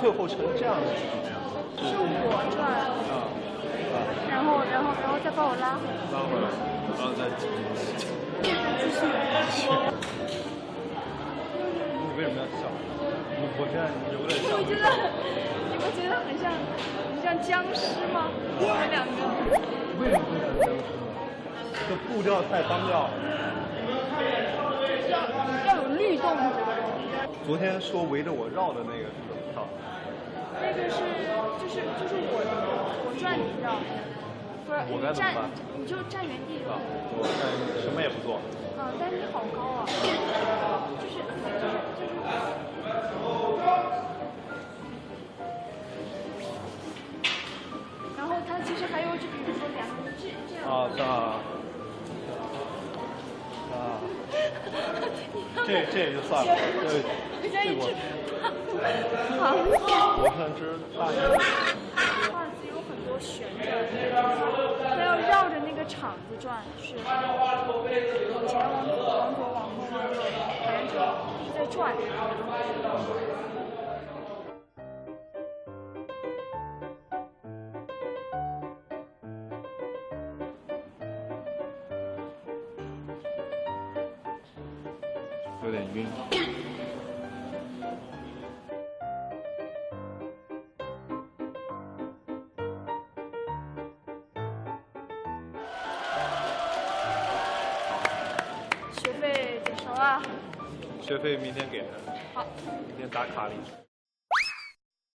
最后成这样的是什么呀？是我转，然后然后然后再把我拉回来。拉回来，然后再继续。你为什么要笑？我我现在有点像我觉得你不觉得很像很像僵尸吗？你们两个。为什么会像僵尸呢？这步调太单调了。要要有律动。昨天说围着我绕的那个是怎么跳？那个是就是就是我我转你绕，不是我该怎么你站你就站原地。啊，我现在什么也不做。啊，但是你好高啊！就是就是就是。然后它其实还有，就比如说两个这这样。啊，是啊。这这也就算了，这这我好。我算是大约。画子有很多旋转，它要绕着那个场子转，是往前往左往左往后往右，反正就一直在转。有点晕。学费几收啊？学费明天给，好。明天打卡里。